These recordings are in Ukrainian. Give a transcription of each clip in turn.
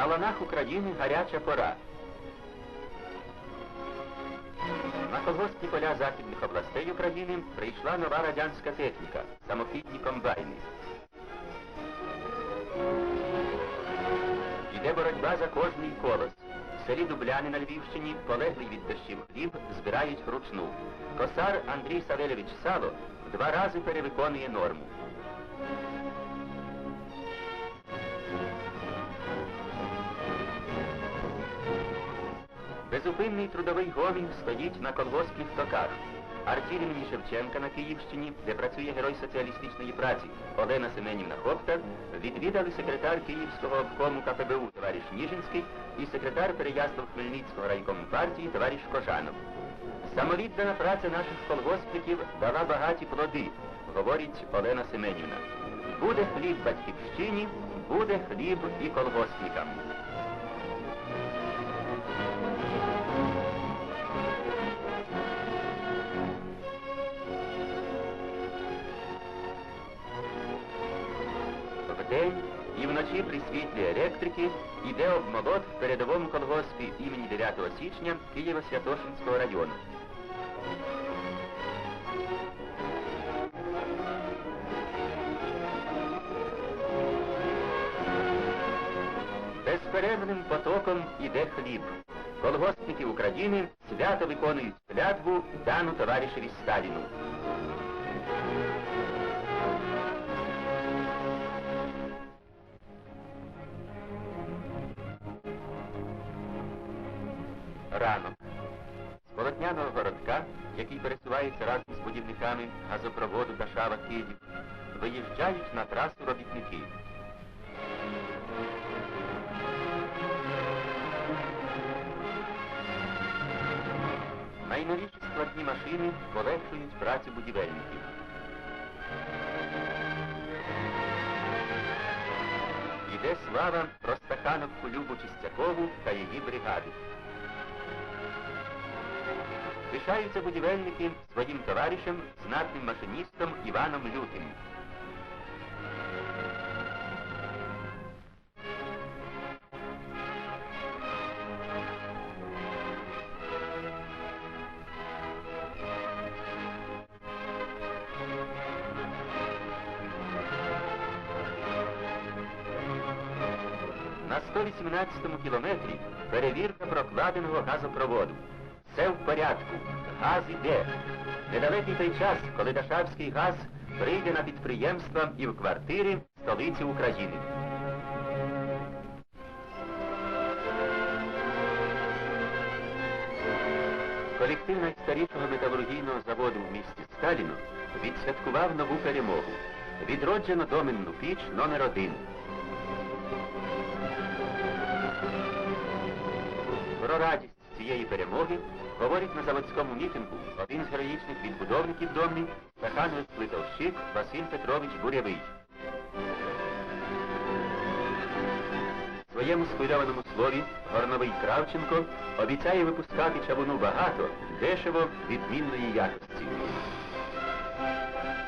На ланах України гаряча пора. На колгоспні поля західних областей України прийшла нова радянська техніка самохідні комбайни. Іде боротьба за кожний колос. В селі Дубляни на Львівщині полеглий від дощів хліб збирають вручну. Косар Андрій Савельович Сало в два рази перевиконує норму. Безупинний трудовий гомін стоїть на колгоспних токах. Артіль імені Шевченка на Київщині, де працює герой соціалістичної праці Олена Семенівна Хопта, відвідали секретар Київського обкому КПБУ товариш Ніжинський і секретар Переяслав Хмельницького райкому партії товариш Кожанов. Самовіддана праця наших колгоспників дала багаті плоди, говорить Олена Семенівна. Буде хліб батьківщині, буде хліб і колгоспникам. Вдень і вночі при світлі електрики йде обмолот в передовому колгоспі імені 9 січня Києво-Святошинського району. Безперервним потоком іде хліб. Колгоспники України свято виконують клятву дану товаришеві Сталіну. Ранок. З полотняного городка, який пересувається разом з будівниками газопроводу Дашава Київ, виїжджають на трасу робітники. Найновіші складні машини полегшують працю будівельників. Іде слава про Стахановку Любу Чистякову та її бригади. Пишаються будівельники своїм товаришем, знатним машиністом Іваном Лютим. На 118-му кілометрі перевірка прокладеного газопроводу. Все в порядку. Газ іде. Недалекий той час, коли Дашавський газ прийде на підприємства і в квартири столиці України. Колектив найстарішого металургійного заводу в місті Сталіно відсвяткував нову перемогу. Відроджено доменну піч номер 1 Про радість цієї перемоги говорить на заводському мітингу один з героїчних відбудовників домні Стахановець Плитовщик Василь Петрович Бурявий. В своєму схвильованому слові Горновий Кравченко обіцяє випускати чавуну багато, дешево, відмінної якості.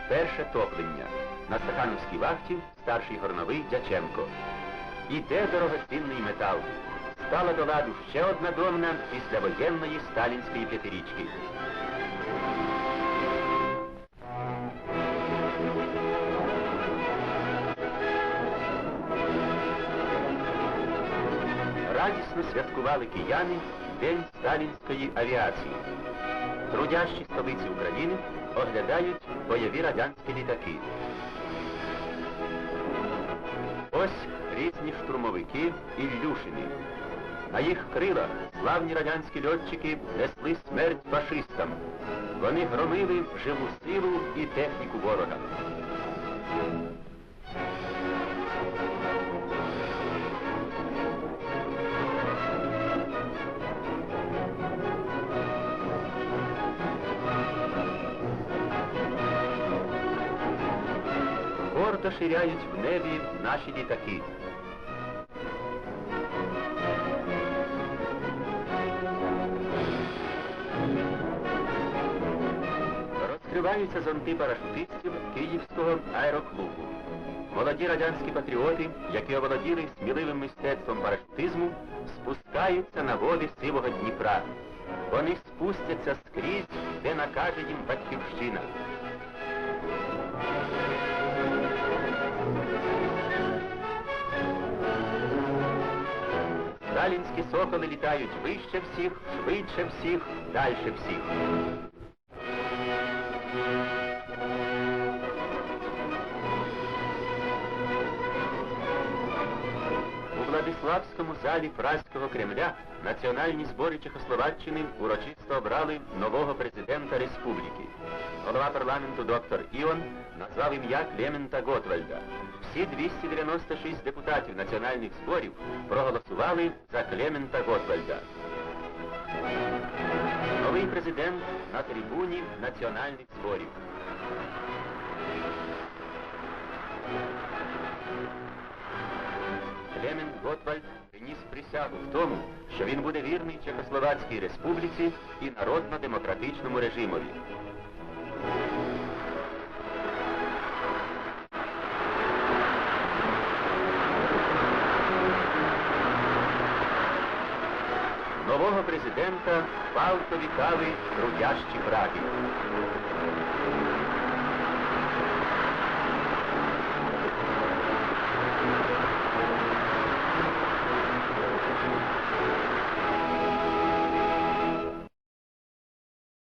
Перше топлення. На Стахановській вахті старший горновий Дяченко. Іде дорогоцінний метал. Стала до ладу ще одна домна післявоєнної сталінської п'ятирічки. Радісно святкували кияни День сталінської авіації. Трудящі столиці України оглядають бойові радянські літаки. Ось різні штурмовики Іллюшини. На їх крилах славні радянські льотчики несли смерть фашистам. Вони громили живу силу і техніку ворога. Гордо ширяють в небі наші літаки. Вириваються зонти парашутистів Київського аероклубу. Молоді радянські патріоти, які оволоділи сміливим мистецтвом парашутизму, спускаються на води сивого Дніпра. Вони спустяться скрізь, де накаже їм батьківщина. Сталінські соколи літають вище всіх, швидше всіх, дальше всіх. У Владиславському залі Празького Кремля національні збори Чехословаччини урочисто обрали нового президента республіки. Голова парламенту доктор Іон назвав ім'я Клемента Готвальда. Всі 296 депутатів національних зборів проголосували за Клемента Готвальда. Президент на трибуні національних зборів. Клемент Готвальд приніс присягу в тому, що він буде вірний Чехословацькій республіці і народно-демократичному режимові. Нового президента палко вітали трудящі Праги.